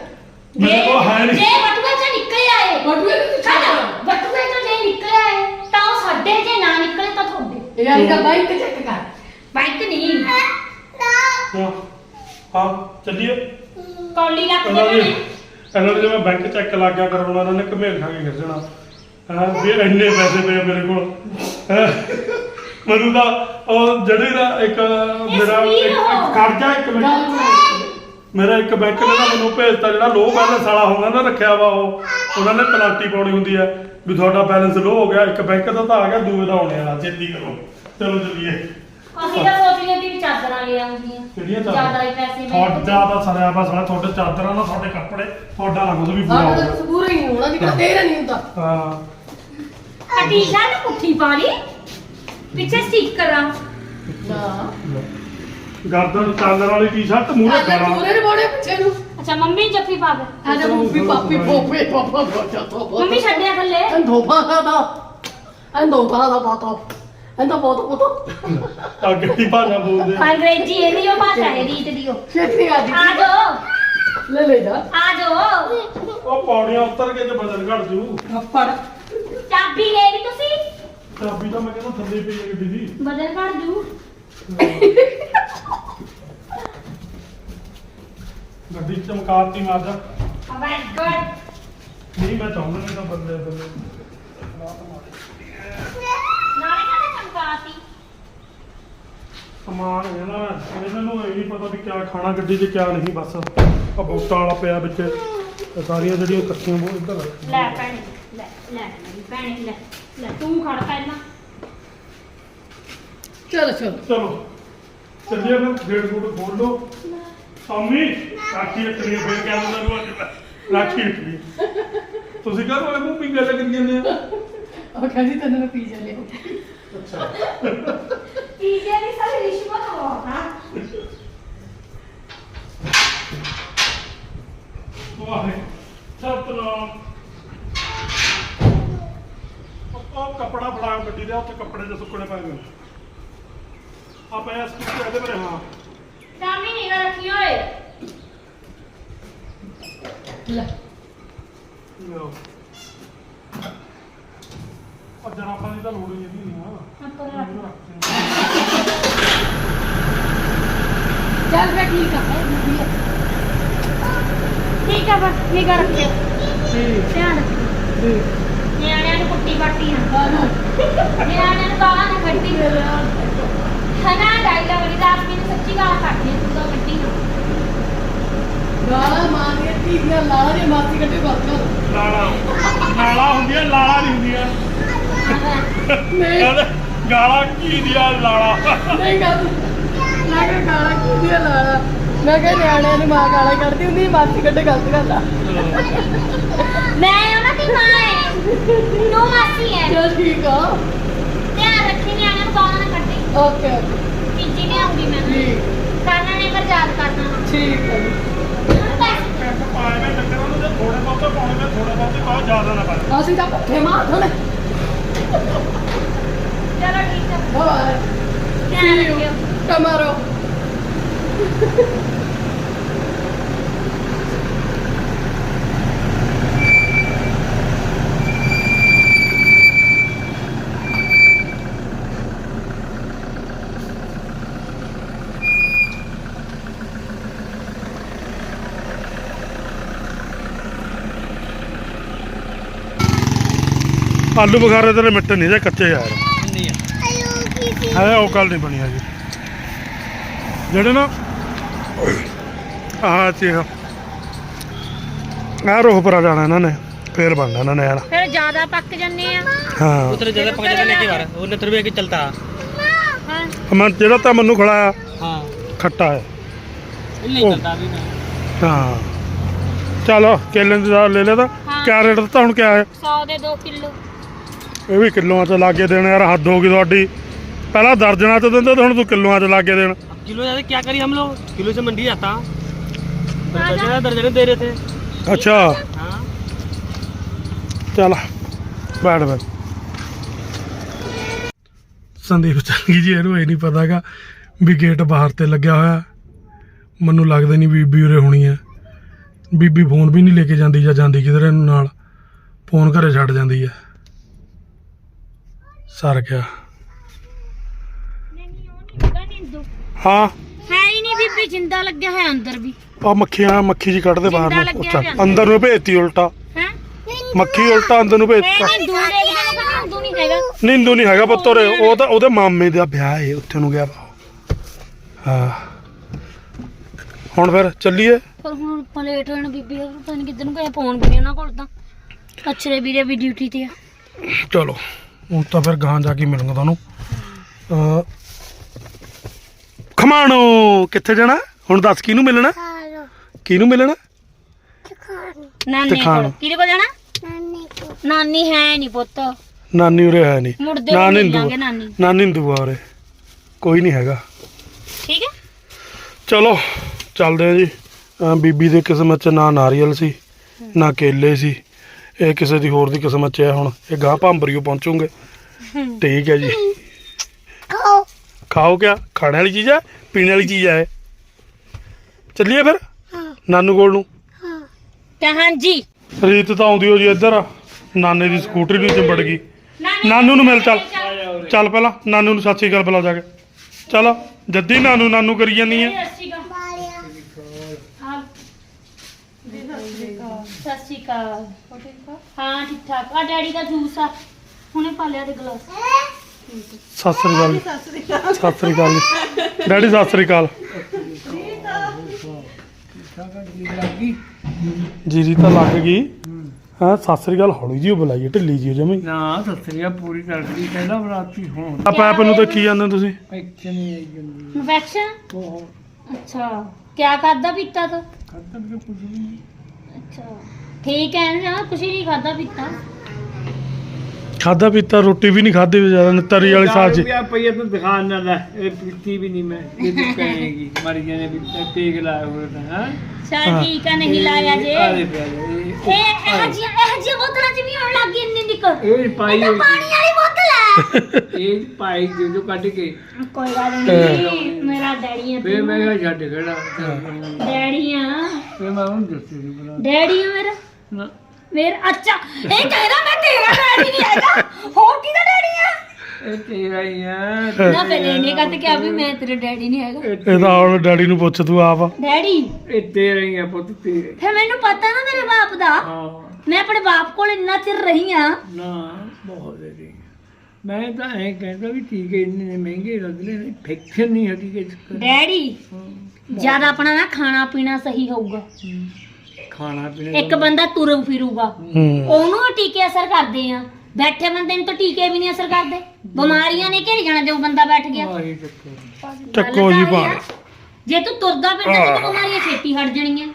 ਮੇਰੇ ਕੋਲ ਹੈ ਨਹੀਂ। ਜੇ ਬਟੂਏ 'ਚ ਨਿਕਲਿਆ ਏ ਬਟੂਏ ਤੇ ਤੂੰ ਛੱਡ। ਛੱਡ ਬਟੂਏ 'ਚ ਜੇ ਨਿਕਲਿਆ ਏ ਤਾਂ ਉਹ ਸਾਡੇ ਜੇ ਨਾ ਨਿਕਲੇ ਤਾਂ ਤੁਹਾਡੇ। ਯਾਰ ਇਹਦਾ ਬਾਈਕ ਚੈੱਕ ਕਰ। ਬੈਂਕ ਨਹੀਂ। ਹਾਂ। ਹਾਂ ਚੱਲੀਏ। ਕੌਲੀ ਇਹਨਾਂ ਦੀ ਬਣੇ। ਇਹਨਾਂ ਦੇ ਜੇ ਮੈਂ ਬੈਂਕ ਚੈੱਕ ਲੱਗ ਗਿਆ ਕਰਵਾਉਣਾ ਇਹਨਾਂ ਨੇ ਘਮੇਲ ਖਾ ਕੇ ਹਾਂ ਵੀ ਇੰਨੇ ਪੈਸੇ ਪਏ ਮੇਰੇ ਕੋਲ। ਹੈਂ। ਮੈਨੂੰ ਤਾਂ ਉਹ ਜਿਹੜੀ ਦਾ ਇੱਕ ਮੇਰਾ ਇੱਕ। ਕਰਜ਼ਾ ਇੱਕ ਮਿੰਟ ਮੇਰਾ ਇੱਕ ਬੈਂਕ ਨੇ ਨਾ ਮੈਨੂੰ ਭੇਜਤਾ ਜਿਹੜਾ ਲੋ ਬੈਲੈਂਸ ਵਾਲਾ ਹੁੰਦਾ ਨਾ ਰੱਖਿਆ ਵਾ ਉਹ। ਉਹਨਾਂ ਨੇ ਪਲਾਂਟੀ ਪਾਉਣੀ ਹੁੰਦੀ ਹੈ ਵੀ ਤੁਹਾਡਾ ਬੈਲੈਂਸ ਲੋ ਹੋ ਗਿਆ ਇੱਕ ਬੈਂਕ ਦਾ ਤਾਂ ਆ ਗਿਆ ਦੂਏ ਦਾ ਆਉਣੇ ਵਾਲਾ ਛੇਤੀ ਕਰੋ। ਚਲੋ ਚੱਲੀਏ। ਅਸੀਂ ਤਾਂ ਸੋਚ ਸੀ ਵੀ ਚਾਦਰਾਂ ਲੈ ਆਉਂਦੀਆਂ। ਕਿਹੜੀਆਂ ਜ਼ਿਆਦਾ ਹੀ ਪੈਸੇ ਮੈਂ ਤੁਹਾਡਾ ਤਾਂ ਸਰਿਆ ਵਾ ਸਾਰਾ ਤੁਹਾਡੇ ਚਾਦਰਾਂ ਨਾਲ ਤੁਹਾਡੇ ਕੱਪੜੇ ਤੁਹਾਡਾ ਨਾ ਕੁਝ ਵੀ ਪੂਰਾ ਸਾਡਾ ਹੋਊਗਾ ਤਾਂ ਸਬੂਰ ਹੀ ਨਹੀਂ ਹੋਣਾ ਜਿੱਦਾਂ ਤੇਰਾ ਨਹੀਂ ਹੁੰਦਾ। ਹਾਂ। ਹਟੀ ਸ਼ਾਨ ਪੁੱਠੀ ਪਾਰੀ ਪਿੱਛੇ ਸਟਿਕ ਕਰਾਂ ਨਾ। ਗਰਦਨ ਚਾਦਰ ਵਾਲੀ ਟੀ-ਸ਼ਰਟ ਮੂਹਰੇ ਆਜਾ ਗਾਣਾ ਪੂਰੇ ਨੇ ਬੋੜੇ ਪਿੱਛੇ ਨੂੰ। ਅੱਛਾ ਮੰਮੀ ਜੱਫੀ ਪਾ ਦੇ। ਆਜਾ ਮੂੰਫੀ ਪਾਪੀ ਪੋਪੇ ਪਾਪਾ ਬੋਚਾ ਤੋਂ ਮੰਮੀ ਛੱਡਿਆ ਥੱਲੇ। ਅੰਦੋ ਬਾਹਾ ਦਾ ਬਾਹਾ ਦਾ ਬਾਤੋ ਅੰਦੋ ਬਾਤੋ ਬਾਤੋ ਆ ਗੱਡੀ ਭਾਸ਼ਾ ਬੋਲਦੇ ਆ। ਅੰਗਰੇਜ਼ੀ ਇਹਦੀ ਉਹ ਭਾਸ਼ਾ ਹੈ ਰੀਤ ਦੀ ਉਹ ਛੇਤੀ ਆ ਜੀ ਆ ਜਾਓ ਲੈ ਲੈ ਜਾ ਆ ਜਾਓ ਉਹ ਪੌੜੀਆਂ ਉੱਤਰ ਕੇ ਤੇ ਬਦਲ ਘੜ ਜੂ ਥੱਪੜ ਚਾਬੀ ਲੈ ਲਈ ਤੁਸੀਂ ਚਾਬੀ ਤਾਂ ਮੈਂ ਕਹਿੰਦਾ ਥੱਲੇ ਪਈ ਹੈ ਗੱਡੀ ਦੀ ਬਦਲ ਕਰ ਜੂ ਗੱਡੀ ਚਮਕਾਤੀ ਮਾਰ ਜਾ ਓ ਮਾਈ ਗॉड ਨਹੀਂ ਮੈਂ ਚਾਹੁੰਦਾ ਨਹੀਂ ਤਾਂ ਬੰਦੇ ਬੰਦੇ ਨਾਲੇ ਚਮਕਾਤੀ ਸਮਾਨ ਹੈ ਨਾ ਇਹਨਾਂ ਨੂੰ ਇਹ ਨਹੀਂ ਪਤਾ ਵੀ ਕਿਆ ਖਾਣਾ ਗੱਡੀ 'ਚ ਕਿਆ ਨਹੀਂ ਬਸ ਆ ਬੋਟਾਂ ਵਾਲਾ ਪਿਆ ਵਿੱਚ। ਇਹ ਸਾਰੀਆਂ ਜਿਹੜੀਆਂ ਇਕੱਠੀਆਂ ਉਹ ਇੱਧਰ ਰੱਖ। ਲੈ ਭੈਣੇ ਲੈ ਲੈ ਮੇਰੀ ਭੈਣੇ ਲੈ ਲੈ ਤੂੰ ਖੜ ਪਹਿਲਾਂ ਚਲ ਚਲ। ਚਲੋ ਚੱਲੀਏ ਫਿਰ ਗੇਟ ਗੂਟ ਖੋਲ ਲਓ। ਸਾਮੀ ਰਾਖੀ ਰੱਖਣੀ ਫਿਰ ਕਿਆ ਹੁੰਦਾ ਨੂੰ ਅੱਜ ਰਾਖੀ ਰੱਖਣੀ ਤੁਸੀਂ ਕਹ ਰਹੇ ਮੂੰਹ ਪਿੰਗਾ ਲੱਗ ਜਾਂਦੇ ਆ ਉਹ ਕਹਿੰਦੀ ਤੈਨੂੰ ਮੈਂ ਪੀਜ਼ਾ ਲਿਆਉਂ ਅੱਛਾ ਪੀਜੇ ਦੀ ਸਾਰੀ ਰਿਸ਼ਵਤ ਹੋ ਹਾਂ ਵਾਹੇ ਸਤਨਾਮ। ਉਹ ਕੱਪੜਾ ਫੜਾ ਗੱਡੀ ਦੇ ਉੱਤੇ ਕੱਪੜੇ ਦੇ ਸੁੱਕਣੇ ਪਏ ਨੇ ਆਪਾਂ ਇਸ ਕੁੱਤੇ ਇਹਦੇ ਪਰ ਹਾਂ। ਸਾਮੀ ਨਿਗਾ ਰੱਖੀ ਓਏ। ਲੈ ਲਓ। ਉਹ ਜਰਾਬਾਂ ਦੀ ਤਾਂ ਲੋੜ ਹੀ ਨਹੀਂ ਹੈ ਰੱਖ ਚੱਲ ਬੈ ਠੀਕ ਆ ਠੀਕ ਆ ਬਸ ਨਿਗਾ ਰੱਖਿਓ। ਠੀਕ। ਧਿਆਨ ਰੱਖਿਓ। ਠੀਕ। ਨਿਆਣਿਆਂ ਨੂੰ ਕੁੱਟੀ ਕੱਟੀ ਨਾ ਨਿਆਣਿਆਂ ਨੂੰ ਗਾਲਾਂ ਨਾ ਕੱਢੀ ਹਨਾ ਡਾਇਲੌਗ ਦੀ ਰਾਤ ਮੈਨੂੰ ਸੱਚੀ ਗਾਲਾਂ ਕੱਢਦੀ ਤੂੰ ਤਾਂ ਕੱਢੀ ਨਾ। ਗਾਲਾਂ ਮਾਰੀਆਂ ਧੀਆਂ ਲਾਲਾਂ ਦੀ ਮਾਸੀ ਕੱਟੇ ਬਾਤ ਲਾਲਾ। ਲਾਲਾ ਹੁੰਦੀਆਂ ਲਾਲਾ ਨਹੀਂ ਹੁੰਦੀਆਂ। ਨਹੀਂ। ਕਹਿੰਦੇ ਗਾਲਾਂ ਕੀ ਦੀਆਂ ਲਾਲਾ। ਨਹੀਂ ਗੱਲ। ਮੈਂ ਕਿਹਾ ਗਾਲਾਂ ਕੀ ਦੀਆਂ ਲਾਲਾਂ। ਮੈਂ ਕਿਹਾ ਨਿਆਣਿਆਂ ਨੂੰ ਮਾਂ ਗਾਲਾਂ ਕੱਢਦੀ ਹੁੰਦੀ ਮਾਸੀ ਕੱਟੇ ਗਲਤ ਗੱਲ ਆ। ਮੈਂ ਉਹਨਾਂ ਦੀ ਮਾਂ ਹੈ ਤੂੰ ਮਾਸੀ ਹੈ ਚਲ ਠੀਕ ਆ। ਧਿਆਨ ਰੱਖੀ ਨਿਆਣਿਆਂ ਨੂੰ ਗਾਲਾਂ ਨਾ ਕੱਢੀ। ਓਕੇ। ਤੀਜੀ ਲਿਆਉਂਗੀ ਮੈਂ। ਠੀਕ। ਕਰਨਾ ਨੇ ਪਰ ਯਾਦ ਕਰਨਾ। ਠੀਕ ਹੈ ਜੀ। ਪੈਸੇ ਪਾਏ ਮੈਂ ਟੱਕਰਾਂ ਨੂੰ ਜੇ ਥੋੜੇ ਬਹੁਤੇ ਪਾਉਣੇ ਮੈਂ ਥੋੜੇ ਬਹੁਤੇ ਪਾਓ ਜ਼ਿਆਦਾ ਨਾ ਪਾਓ ਅਸੀਂ ਤਾਂ ਭੁੱਖੇ ਮਾਰ ਥੋੜੇ ਚਲੋ ਠੀਕ ਹੈ ਬਾਏ ਧਿਆਨ ਰੱਖਿਓ ਟਮਾਰੋ ਆਲੂ ਬੁਖਾਰੇ ਤੇਰੇ ਮਿੱਟੇ ਨਹੀਂ ਦੇ ਕੱਚੇ ਯਾਰ। ਨਹੀਂ ਹੈ ਉਹ ਕੱਲ ਨਹੀਂ ਬਣੀ ਹੈਗੀ। ਜਿਹੜੇ ਨਾ ਆਹ ਚੀਜ਼ ਆ। ਰੋਹਪਰਾ ਜਾਣਾ ਇਹਨਾਂ ਨੇ ਫੇਰ ਬਣਨਾ ਇਹਨਾਂ ਨੇ ਯਾਰ। ਜ਼ਿਆਦਾ ਪੱਕ ਜੰਨੇ ਆ। ਹਾਂ। ਉਤਰੇ ਜ਼ਿਆਦਾ ਪੱਕ ਜੰਨੇ ਕੀ ਵਾਰ ਉਹ ਨਤਰ ਵੀ ਕਿ ਚਲਤਾ ਹਾਂ। ਮੈਂ ਜਿਹੜਾ ਤਾਂ ਮੈਨੂੰ ਖੜਾਇਆ ਹਾਂ। ਖੱਟਾ ਹੈ ਨਹੀਂ ਚਲਦਾ ਵੀ ਹਾਂ। ਚਲੋ ਕੇਲੇ ਦਾ ਲੈ ਲੈ ਤਾਂ। ਕਿਆ ਰੇਟ ਦਿੱਤਾ ਹੁਣ ਕਿਆ ਹੈ 100 ਦੇ 2 ਕਿਲੋ। ਇਹ ਵੀ ਕਿਲੋਆਂ 'ਚ ਲਾਗੇ ਦੇਣ ਯਾਰ ਹੱਦ ਹੋ ਗਈ ਤੁਹਾਡੀ ਪਹਿਲਾਂ ਦਰਜਨਾਂ 'ਚ ਦਿੰਦੇ ਤੇ ਹੁਣ ਤੂੰ ਕਿਲੋਆਂ 'ਚ ਲਾਗੇ ਦੇਣ अब किलो ज्यादा क्या करिए हम लोग किलो से मंडी जाता दर्जन दर्जन दे रहे थे ਅੱਛਾ हाँ ਚੱਲ ਬੈਠ ਬੈਠ ਸੰਦੀਪ ਚੰਗੀ ਜੀ ਇਹਨੂੰ ਇਹ ਨਹੀਂ ਪਤਾਗਾ ਵੀ ਗੇਟ ਬਾਹਰ ਤੇ ਲੱਗਿਆ ਹੋਇਆ ਮੈਨੂੰ ਲੱਗਦਾ ਨਹੀਂ ਬੀਬੀ ਉਰੇ ਹੋਣੀ ਹੈ ਬੀਬੀ ਫੋਨ ਵੀ ਨਹੀਂ ਲੈ ਕੇ ਜਾਂਦੀ ਜਾਂ ਜਾਂਦੀ ਕਿਧਰੇ ਨੂੰ ਨਾਲ ਫੋਨ ਘਰੇ ਛੱਡ ਜਾਂਦੀ ਹੈ ਸਰ ਗਿਆ। ਨਹੀਂ ਨਹੀਂ ਹਾਂ। ਹੈ ਹੀ ਨਹੀਂ ਬੀਬੀ ਜਿੰਦਾ ਲੱਗਿਆ ਹੋਇਆ ਅੰਦਰ ਵੀ। ਆ ਮੱਖੀਆਂ ਮੱਖੀ ਜੀ ਕੱਢਦੇ ਬਾਹਰ ਜਿੰਦਾ ਨੂੰ। ਲੱਗਿਆ ਉੱਚਾ ਹੋਇਆ। ਅੰਦਰ। ਨੂੰ ਭੇਜਤੀ ਉਲਟਾ। ਹੈ? ਮੱਖੀ ਉਲਟਾ ਅੰਦਰ ਨੂੰ ਭੇਜਤਾ। ਨਿੰਦੂ ਦੇਖਦੇ ਨੂੰ ਨਿੰਦੂ ਨਹੀਂ ਹੈਗਾ। ਨਿੰਦੂ ਨਹੀਂ ਹੈਗਾ ਪੁੱਤਰ ਉਹ ਤਾਂ ਉਹਦੇ ਮਾਮੇ ਦਾ ਵਿਆਹ ਹੈ ਉੱਥੇ ਨੂੰ ਗਿਆ ਵਾ। ਹਾਂ। ਹੁਣ ਫਿਰ ਚੱਲੀਏ। ਪਰ ਹੁਣ ਆਪਾਂ ਲੇਟ ਹੋਣ ਬੀਬੀ ਪਤਾ ਨਹੀਂ ਕਿੱਧਰ ਨੂੰ ਗਏ ਫੋਨ ਵੀ ਨੀ ਉਹਨਾਂ ਕੋਲ ਤਾਂ। ਅਛਰੇ ਵੀਰੇ ਵੀ ਡਿਊਟੀ ਤੇ ਆ। ਚਲੋ। ਹੁਣ ਤਾਂ ਫਿਰ ਗਾਂ ਜਾ ਕੇ ਮਿਲੂੰਗਾ ਤੁਹਾਨੂੰ। ਅ ਖਮਾਣੋ ਕਿੱਥੇ ਜਾਣਾ? ਹੁਣ ਦੱਸ ਕਿਹਨੂੰ ਮਿਲਣਾ? ਕਿਹਨੂੰ ਮਿਲਣਾ? ਨਾਨੀ। ਕੋਲ। ਕਿਹਦੇ ਕੋਲ ਜਾਣਾ? ਨਾਨੀ ਹੈ ਨਹੀਂ ਪੁੱਤ। ਨਾਨੀ ਉਰੇ ਹੈ ਨਹੀਂ। ਮੁੜਦੇ ਨਾ ਹੋਏ ਨਿੰਦੂ ਮਿਲਾਂਗੇ ਨਾਨੀ। ਨਾਨੀ ਉਰੇ। ਕੋਈ ਨਹੀਂ ਹੈਗਾ। ਠੀਕ ਹੈ। ਚਲੋ ਚੱਲਦੇ ਆ ਜੀ। ਬੀਬੀ ਦੇ ਕਿਸਮਤ ਚ ਨਾ ਨਾਰੀਅਲ ਸੀ ਨਾ ਕੇਲੇ ਸੀ। ਇਹ ਕਿਸੇ ਦੀ ਹੋਰ ਦੀ ਕਿਸਮਤ ਚ ਹੈ ਹੁਣ। ਇਹ ਗਾਂ ਭਾਂਬਰੀਓ ਪਹੁੰਚੂਗੇ। ਠੀਕ ਹੈ ਜੀ। ਖਾਓ। ਕਿਆ? ਖਾਣੇ ਵਾਲੀ ਚੀਜ਼ ਹੈ? ਪੀਣ ਵਾਲੀ ਚੀਜ਼ ਹੈ ਚੱਲੀਏ ਫਿਰ? ਨਾਨੂ ਕੋਲ ਨੂੰ। ਤੇ ਹਾਂਜੀ। ਰੀਤ ਤਾਂ ਆਉਂਦੀ ਹੋ ਜੀ ਇੱਧਰ। ਨਾਨੇ ਦੀ ਸਕੂਟਰੀ ਨੂੰ ਚਿੰਬੜ ਗਈ। ਨਾਨੂ ਨੂੰ ਮਿਲ ਚੱਲ। ਚੱਲ। ਪਹਿਲਾਂ। ਨਾਨੂ ਨੂੰ ਸਤਿ ਸ਼੍ਰੀ ਅਕਾਲ ਬੁਲਾ ਜਾ ਕੇ। ਚੱਲ। ਜੱਦੀ ਨਾਨੂ ਨਾਨੂ ਕਰੀ ਜਾਂਦੀ ਹੈ। ਸਤਿ ਸ਼੍ਰੀ ਅਕਾਲ। ਹਾਂ ਠੀਕ ਠਾਕ। ਆ ਡੈਡੀ ਦਾ ਜੂਸ ਆ। ਹੁਣੇ ਪਾ ਲਿਆ ਤੇ ਗਲਾਸ। ਸਤਿ ਸ੍ਰੀ ਅਕਾਲ। ਸਤਿ ਸ੍ਰੀ ਅਕਾਲ। ਜੀ। ਡੈਡੀ ਸਤਿ ਸ੍ਰੀ ਅਕਾਲ। ਜੀਰੀ ਤਾਂ ਲੱਗ ਗਈ। ਹਾਂ ਸਤਿ ਸ੍ਰੀ ਅਕਾਲ। ਹੌਲੀ ਜੀ ਬੁਲਾਈਏ ਢਿੱਲੀ ਜੀ ਜਮੀ ਨਾ ਸਸਰੀਆ ਪੂਰੀ ਕਰਦੀ ਪਹਿਲਾਂ ਬਰਾਤੀ ਹੋਣ। ਆ ਪੈਪ ਨੂੰ ਤਾਂ ਕੀ ਜਾਂਦੇ ਤੁਸੀਂ। ਇੱਥੇ ਨਹੀਂ ਆਈ ਜਾਂਦੀ। ਇਨਫੈਕਸ਼ਨ ਉਹ ਅੱਛਾ। ਕਿਆ ਖਾਦਾ ਪੀਤਾ ਤੂੰ? ਖਤਮ ਕੇ ਕੁਝ ਨਹੀਂ। ਅੱਛਾ। ਠੀਕ ਹੈ ਨਾ ਕੁਛ ਨਹੀਂ ਖਾਦਾ ਪੀਤਾ। ਖਾਦਾ ਪੀਤਾ ਰੋਟੀ ਵੀ ਨਹੀਂ ਖਾਦੀ ਜ਼ਿਆਦਾ ਤਰੀ ਵਾਲੀ ਸਾਜ ਰੁਪਿਆ ਪਈਆ ਤੂੰ ਦਿਖਾ ਨਾ ਲੈ ਇਹ ਪੀਤੀ ਵੀ ਨਹੀਂ ਮੈਂ ਇਹ ਤੂੰ ਕਹੇਗੀ ਮਰ ਜਾਣੇ ਵੀ ਤੇ ਪੀਕ ਲਾਇਆ ਹੋਇਆ ਤਾਂ ਹਾਂ? ਹਾਂ। ਠੀਕ ਆ ਨਹੀਂ ਲਾਇਆ ਜੇ। ਆਲੇ ਪਿਆ ਇਹ ਇਹ ਇਹ ਜੀ ਇਹ ਜੀ ਬੋਤਲਾਂ ਚ ਵੀ ਆਉਣ ਲੱਗੀ ਇੰਨੀ ਨਿਕਲ ਇਹ ਪਾਈ ਇਹ ਤਾਂ ਹੋਈ। ਪਾਣੀ ਵਾਲੀ ਬੋਤਲ ਹੈ। ਇਹ ਪਾਈ ਜੋ ਜੋ ਕੱਢ ਕੇ। ਕੋਈ ਗੱਲ ਨਹੀਂ ਮੇਰਾ ਡੈਡੀ ਆ ਫੇਰ ਤੂੰ। ਮੈਂ ਕਿਹਾ ਛੱਡ ਖੜਾ। ਡੈਡੀ ਆ ਫੇਰ ਮੈਂ ਉਹਨੂੰ ਦੱਸੀ ਸੀ ਬਣਾ। ਡੈਡੀ ਆ ਮੇਰਾ। ਨਾ ਮੇਰਾ ਅੱਛਾ ਇਹ ਕਹਿੰਦਾ ਮੈਂ ਤੇਰਾ ਡੈਡੀ ਨਹੀਂ ਹੈਗਾ। ਹੋਰ ਕਿਹਦਾ ਡੈਡੀ ਆ? ਇਹ ਤੇਰਾ ਹੀ ਆ। ਨਾ ਫਿਰ ਇਹਨੇ ਕਹਿੰਦੇ ਕਿ ਵੀ ਮੈਂ ਤੇਰਾ ਡੈਡੀ ਨਹੀਂ ਹੈਗਾ। ਇਹਦਾ ਹੁਣ ਡੈਡੀ ਨੂੰ ਪੁੱਛ ਤੂੰ ਆਪ। ਡੈਡੀ ਇਹ ਤੇਰਾ ਹੀ ਆ ਪੁੱਤ ਤੇਰੇ ਫਿਰ ਮੈਨੂੰ ਪਤਾ ਨਾ ਮੇਰੇ ਬਾਪ ਦਾ। ਹਾਂ। ਮੈਂ ਆਪਣੇ ਬਾਪ ਕੋਲ ਇੰਨਾ ਚਿਰ ਰਹੀ ਆ। ਨਾ ਬਹੁਤ ਦੇ ਰਹੀ ਮੈਂ ਤਾਂ ਐਂ ਕਹਿੰਦਾ ਵੀ ਠੀਕ ਹੈ ਇੰਨੇ ਮਹਿੰਗੇ ਲੱਗਦੇ ਨੇ ਫੈਕਸ਼ਨ ਨਹੀਂ ਹੈਗੀ ਕਿ ਡੈਡੀ ਜ਼ਿਆਦਾ ਆਪਣਾ ਨਾ ਖਾਣਾ ਪੀਣਾ ਸਹੀ ਹੋਊਗਾ। ਖਾਣਾ ਪੀਣਾ ਇੱਕ ਬੰਦਾ ਤੁਰ ਫਿਰੂਗਾ। ਹੂੰ। ਉਹਨੂੰ ਉਹ ਟੀਕੇ ਅਸਰ ਕਰਦੇ ਆ। ਬੈਠੇ ਬੰਦੇ ਨੂੰ ਤਾਂ ਟੀਕੇ ਵੀ ਨਹੀਂ ਅਸਰ ਕਰਦੇ। ਬਿਮਾਰੀਆਂ ਨੇ ਘੇਰ ਜਾਣਾ ਜੋ ਬੰਦਾ ਬੈਠ ਗਿਆ? ਆਹੀ ਚੱਕਰ ਚੱਕੋ ਜੀ ਭਾਰ ਜੇ ਤੂੰ ਤੁਰਦਾ ਫਿਰਦਾ ਤਾਂ ਬਿਮਾਰੀਆਂ ਛੇਤੀ ਹਟ ਜਾਣੀਆਂ।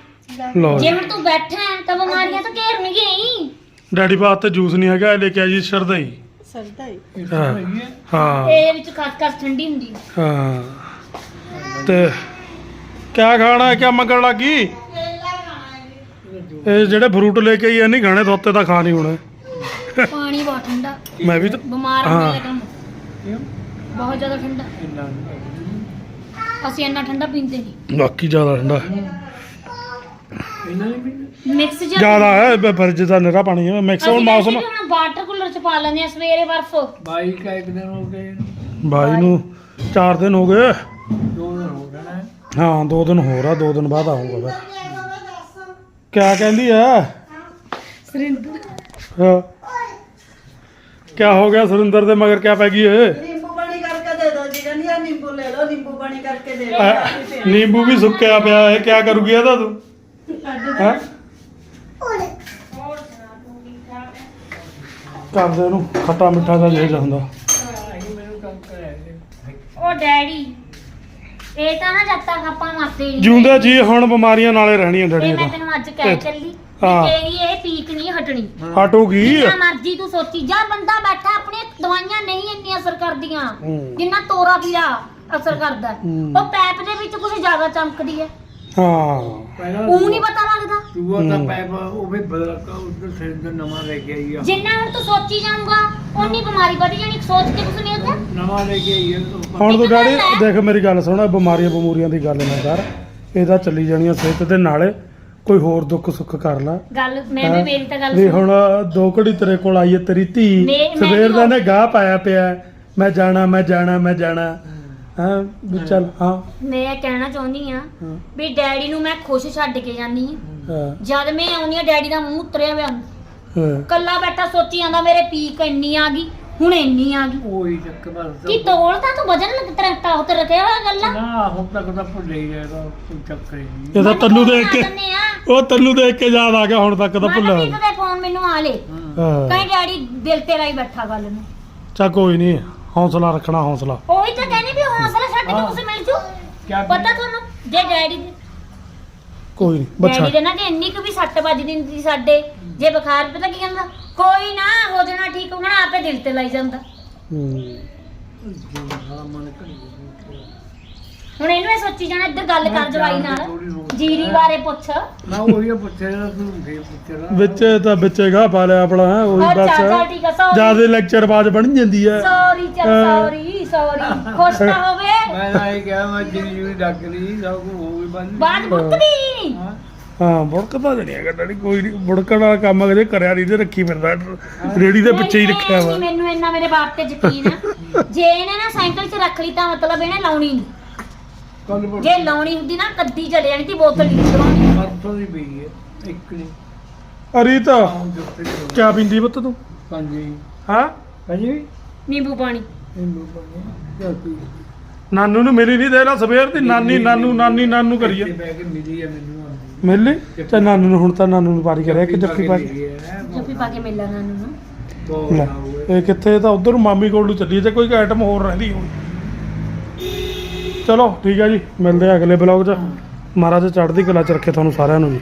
ਲਓ ਜੇ। ਜੀ। ਹੁਣ ਤੂੰ ਬੈਠਾ ਹੈ ਤਾਂ ਬਿਮਾਰੀਆਂ ਤਾਂ ਘੇਰਨਗੀਆਂ ਹੀ। ਡੈਡੀ ਬਾਤ ਤੇ ਜੂਸ ਨਹੀਂ ਹੈਗਾ ਇਹ ਲੈ ਕੇ ਆ ਜੀ ਸ਼ਰਦਾਈ ਇਹ ਹਾਂ। ਤਾਂ ਹੈਗੀ ਹੈ। ਹਾਂ। ਇਹਦੇ ਵਿੱਚ ਖਾਸ ਖਾਸ ਠੰਡੀ ਹੁੰਦੀ ਹੈ। ਹਾਂ। ਤੇ ਕਿਆ ਖਾਣਾ ਹੈ ਕਿਆ ਮੰਗਣ ਲੱਗੀ? ਇਹ ਜਿਹੜੇ ਫਰੂਟ ਲੈ ਕੇ ਆਈ ਐ ਨਹੀਂ ਖਾਣੇ ਧੋਤੇ ਤਾਂ ਖਾ ਨਹੀਂ ਹੋਣੇ। ਪਾਣੀ ਬਹੁਤ ਠੰਡਾ। ਮੈਂ ਵੀ ਤਾਂ ਬਿਮਾਰ ਹਾਂ। ਹੋ। ਲੇਕਿਨ ਕਿਉਂ ਬਹੁਤ ਜ਼ਿਆਦਾ ਠੰਡਾ। ਅਸੀਂ ਇੰਨਾ ਠੰਡਾ ਪੀਂਦੇ ਨਹੀਂ। ਬਾਕੀ ਜ਼ਿਆਦਾ ਠੰਡਾ। ਇੰਨਾ ਨਹੀਂ ਪੀਂਦੇ? ਮਿਕਸ ਜਿਹਾ ਜ਼ਿਆਦਾ ਹੈ ਬ- ਫਰਿੱਜ ਦਾ ਨਿਹਰਾ ਪਾਣੀ ਹੈ ਮੈਕਸਿਮਮ ਅਸੀਂ ਮੌਸਮ ਹੁਣ ਵਾਟਰ ਕੂਲਰ ਚ ਪਾ ਲੈਂਦੇ ਆ ਸਵੇਰੇ ਬਰਫ। ਬਾਈ ਕਾ ਇੱਕ ਦਿਨ ਹੋ ਗਏ ਬਾਈ ਨੂੰ 4 ਦਿਨ ਹੋ ਗਏ। ਦੋ ਦਿਨ ਹੋ ਗਏ ਹਾਂ 2 ਦਿਨ ਹੋਰ ਆ 2 ਦਿਨ ਬਾਅਦ ਆਉਂਗਾ ਫਿਰ। ਕਿਆ ਕਹਿੰਦੀ ਆ? ਸਰਿੰਦਰ। ਹਾਂ। ਕਿਆ ਹੋ ਗਿਆ ਸੁਰਿੰਦਰ ਦੇ ਮਗਰ ਕਿਆ ਪੈ ਗਈ ਏ ਨਿੰਬੂ ਪਾਣੀ ਕਰਕੇ ਦੇ ਦੋ ਜੀ ਕਹਿੰਦੀ ਆ ਨਿੰਬੂ ਲੈ ਲਓ ਨਿੰਬੂ ਪਾਣੀ ਕਰਕੇ ਦੇ ਦਿਓ। ਐ, ਨਿੰਬੂ ਵੀ ਸੁੱਕਿਆ ਪਿਆ ਹੈ ਕਿਆ ਕਰੂਗੀ ਇਹਦਾ ਤੂੰ? ਹੈ? ਕਰਦੇ ਇਹਨੂੰ ਖੱਟਾ ਮਿੱਠਾ ਦਾ ਜਿਹੜਾ ਹੁੰਦਾ। ਉਹ ਡੈਡੀ। ਇਹ ਤਾਂ ਨਾ ਜਦ ਤੱਕ ਆਪਾਂ ਮਰਦੇ ਨਹੀਂ ਜਿਉਂਦੇ ਜੀ ਹੁਣ ਬਿਮਾਰੀਆਂ ਨਾਲੇ ਰਹਿਣੀਆਂ ਇਹ ਮੈਂ ਤੈਨੂੰ ਅੱਜ ਕਹਿ ਇਹ- ਚੱਲੀ ਹਾਂ। ਤੇਰੀ ਇਹ ਪੀਕ ਨਹੀਂ ਹਟਣੀ ਹਟੂਗੀ ਜਿੰਨਾ ਮਰਜ਼ੀ ਤੂੰ ਸੋਚੀ ਜਾ ਬੰਦਾ ਬੈਠਾ ਆਪਣੀਆਂ ਦਵਾਈਆਂ ਨਹੀਂ ਇੰਨੀਆਂ ਅਸਰ ਕਰਦੀਆਂ ਹੂੰ। ਜਿੰਨਾ ਤੋਰਾ ਫੀਰਾ ਅਸਰ ਕਰਦਾ ਹੈ। ਹੂੰ। ਉਹ ਪੈਪ ਦੇ ਵਿੱਚ ਕੁਝ ਜ਼ਿਆਦਾ ਚਮਕਦੀ ਹੈ ਹਾਂ। ਪਹਿਲਾਂ ਉਹ ਨਹੀਂ ਪਤਾ ਲੱਗਦਾ? ਦੂਆ ਤਾਂ। ਪੈਪ ਉਹ ਵੀ ਬਦਲ ਕੇ ਉਧਰ ਸਿਰ ਦਾ ਨਵਾਂ ਲੈ ਕੇ ਆਈ ਆ। ਜਿੰਨਾ ਹੁਣ ਤੂੰ ਸੋਚੀ ਜਾਊਗਾ ਉਨੀ ਬਿਮਾਰੀ ਵਧ ਜਾਣੀ ਸੋਚ ਕੇ ਕੁਝ ਨਹੀਂ ਹੁੰਦਾ ਨਵਾਂ ਲੈ ਕੇ ਆਈ ਆ ਉਹ ਹੁਣ ਤੂੰ ਡੈਡੀ। ਦੇਖ ਮੇਰੀ ਗੱਲ ਸੁਣ ਬਿਮਾਰੀਆਂ ਬਮੂਰੀਆਂ ਦੀ ਗੱਲ ਨਾ ਕਰ। ਇਹਦਾ ਚੱਲੀ ਜਾਣੀਆਂ ਸਿਹਤ ਦੇ ਨਾਲੇ ਕੋਈ ਹੋਰ ਦੁੱਖ ਸੁੱਖ ਕਰ ਲੈ। ਗੱਲ ਮੈਂ ਵੀ ਹੈਂ? ਮੇਰੀ ਤਾਂ ਗੱਲ ਵੀ ਸੁਣ। ਹੁਣ ਦੋ ਘੜੀ ਤੇਰੇ ਕੋਲ ਆਈ ਹੈ ਤੇਰੀ ਧੀ ਸਵੇਰ ਦਾ ਨੇ ਗਾਹ ਪਾਇਆ ਪਿਆ ਮੈਂ ਜਾਣਾ ਮੈਂ ਜਾਣਾ ਮੈਂ ਜਾਣਾ। ਹਾਂ ਵੀ ਚੱਲ ਹਾਂ। ਮੈਂ ਇਹ ਕਹਿਣਾ ਚਾਹੁੰਦੀ ਆ ਹਾਂ, ਵੀ ਡੈਡੀ ਨੂੰ ਮੈਂ ਖੁਸ਼ ਛੱਡ ਕੇ ਜਾਂਦੀ ਆ ਹਾਂ, ਜਦ ਮੈਂ ਆਉਣੀ ਆ ਡੈਡੀ ਦਾ ਮੂੰਹ ਉਤਰਿਆ ਹੋਇਆ। ਹੁੰਦਾ। ਹਾਂ। ਕੱਲਾ ਬੈਠਾ ਸੋਚੀ ਜਾਂਦਾ ਮੇਰੇ ਪੀਕ ਇੰਨੀ ਆ ਗਈ ਹੁਣ ਇੰਨੀ ਆ ਗਈ। ਉਹੀ ਚੱਕ ਬਸ ਕੀ ਤੋਲ ਤਾਂ ਤੂੰ ਵਜਨ ਲੱਗ ਤੇਰਾ ਤਾਂ ਤੇ ਰੱਖਿਆ ਹੋਇਆ ਗੱਲਾਂ। ਨਾ ਹੁਣ ਤੱਕ ਤਾਂ ਭੁੱਲ ਹੀ ਜਾਏਗਾ ਕੋਈ ਚੱਕਰ ਹੀ ਨਹੀਂ। ਇਹ ਤਾਂ ਤੈਨੂੰ ਦੇਖ ਕੇ ਉਹ ਤੈਨੂੰ ਦੇਖ ਕੇ ਯਾਦ ਆ ਗਿਆ ਹੁਣ ਤੱਕ ਤਾਂ ਭੁੱਲਿਆ ਮਨਪ੍ਰੀਤ ਦੇ ਫੋਨ ਮੈਨੂੰ ਆ ਲੇ ਹਾਂ। ਕਹੀਂ ਡੈਡੀ ਦਿਲ ਤੇਰਾ ਹੀ ਬੈਠਾ ਗੱਲ ਨੂੰ। ਚਾ ਕੋਈ ਨਹੀਂ ਹੌਸਲਾ ਰੱਖਣਾ ਹੌਸਲਾ। ਉਹੀ ਤਾਂ ਹੌਸਲਾ ਛੱਡ ਕੇ ਹਾਂ। ਤੁਸੀਂ ਮਿਲ ਜੂ ਕਿਆ ਪਤਾ ਤੁਹਾਨੂੰ? ਜੇ ਡੈਡੀ ਦੇ ਕੋਈ ਨਹੀਂ ਡੈਡੀ ਬੱਚਾ। ਦੇ ਨਾ ਜੇ ਇੰਨੀ ਕੁ ਵੀ ਸੱਟ ਵੱਜਦੀ ਹੁੰਦੀ ਸੀ ਸਾਡੇ ਜੇ ਬੁਖਾਰ ਪਤਾ ਕੀ ਕਹਿੰਦਾ ਕੋਈ ਨਾ ਹੋ ਜਾਣਾ ਠੀਕ ਹੋਣਾ ਆਪੇ ਦਿਲ ਤੇ ਲਾਈ ਜਾਂਦਾ। ਹੂੰ। ਹੁਣ ਇਹਨੂੰ ਇਹ ਸੋਚੀ ਜਾਣਾ ਇੱਧਰ ਗੱਲ ਕਰ ਜਵਾਈ ਨਾਲ। ਜੀਰੀ ਬਾਰੇ ਪੁੱਛ। ਨਾ ਉਹੀ ਪੁੱਛਿਆ ਨਾ ਤੂੰ ਫੇਰ ਪੁੱਛਿਆ ਵਿੱਚ ਤਾਂ ਵਿੱਚੇਗਾ ਪਾ ਲਿਆ ਆਪਣਾ ਹੈਂ, ਉਹੀ ਅੱਛਾ ਚੱਲ ਬਸ ਠੀਕ ਆ ਸੌਰੀ ਜ਼ਿਆਦਾ ਲੈਕਚਰ ਬਾਜ ਬਣ ਜਾਂਦੀ ਹੈ ਸੌਰੀ ਚੱਲ। ਸੌਰੀ ਸੌਰੀ ਖੁਸ਼ ਨਾ ਹੋਵੇ। ਮੈਂ ਨਾ ਇਹ ਕਿਹਾ ਮੈਂ ਜਿਹੜੀ ਜਿਹੜੀ ਡੱਕ ਲਈ ਸਭ ਕੁਝ ਹੋ ਗਈ ਬੰਦ ਬਾਤ ਬੁੱਕਦੀ ਹਾਂ ਹਾਂ। ਬੁੜਕਦਾ ਨਹੀਂ ਹੈਗਾ ਡੈਡੀ ਕੋਈ ਨਹੀਂ ਬੁੜਕਣ ਵਾਲਾ ਕੰਮ ਅਜੇ ਕਰਿਆ ਨਹੀਂ ਤੇ ਰੱਖੀ ਫਿਰਦਾ ਰੇੜੀ ਦੇ ਪਿੱਛੇ ਹੀ ਰੱਖਿਆ ਵਾ। ਮੈਨੂੰ ਇੰਨਾ ਮੇਰੇ ਬਾਪ ਤੇ ਯਕੀਨ ਆ। ਜੇ ਇਹਨੇ ਨਾ ਸਾਈਕਲ 'ਚ ਰੱਖ ਲਈ ਤਾਂ ਮਤਲਬ ਇਹਨੇ ਲਾਉਣੀ ਨਹੀਂ ਕੱਲ ਪਰ ਜੇ ਲਾਉਣੀ ਹੁੰਦੀ ਨਾ ਕੱਦੀ ਚਲੇ ਜਾਣੀ ਤੀ ਬੋਤਲ ਨਹੀਂ ਚਲਾਉਣੀ ਪਰਸੋਂ ਦੀ ਪਈ ਹੈ ਇੱਕ ਨਹੀਂ ਅਰੀਤ ਜੁੱਤੇ ਕਿਆ ਪਿੰਦੀ ਪੁੱਤ ਤੂੰ? ਹਾਂਜੀ। ਹਾਂ? ਹਾਂਜੀ? ਨਿੰਬੂ ਪਾਣੀ। ਇਹਨੂੰ ਪਾਣੀ ਕਿਆ ਪੀ। ਨਾਨੂ ਨੂੰ ਮਿਲੀ ਨਹੀਂ ਦੇ ਲਾ ਸਵੇਰ ਦੀ। ਨਾਨੀ ਨਾਨੂ ਨਾਨੀ ਨਾਨੂ ਕਰੀਏ। ਇੱਥੇ ਬਹਿ ਕੇ ਮਿਲੀ ਹੈ ਮੈਨੂੰ ਆਉਂਦੀ। ਮਿਲ? ਲਈ ਤੇ ਨਾਨੂ ਨੂੰ ਹੁਣ ਤਾਂ ਨਾਨੂ ਨੂੰ ਪਾਰੀ ਕਰਿਆ ਕਿ ਜੱਫੀ ਪਾ ਕੇ ਜੱਫੀ ਪਾ ਕੇ ਮਿਲਣਾ ਨਾਨੂ ਨੂੰ। ਬਹੁਤ ਲੈ, ਨਾ ਹੋਏ ਇਹ ਕਿੱਥੇ ਤਾਂ ਉਧਰ ਮਾਮੀ ਕੋਲ ਨੂੰ ਚੱਲੀ ਤੇ ਕੋਈ ਆਈਟਮ ਹੋਰ ਰਹਿੰਦੀ ਹੋਣੀ ਚਲੋ, ਠੀਕ ਹੈ ਜੀ। ਮਿਲਦੇ ਆ ਅਗਲੇ ਬਲੌਗ 'ਚ। ਮਹਾਰਾਜ ਚੜ੍ਹਦੀ ਕਲਾ ਚ ਰੱਖੇ ਤੁਹਾਨੂੰ ਸਾਰਿਆਂ ਨੂੰ ਜੀ।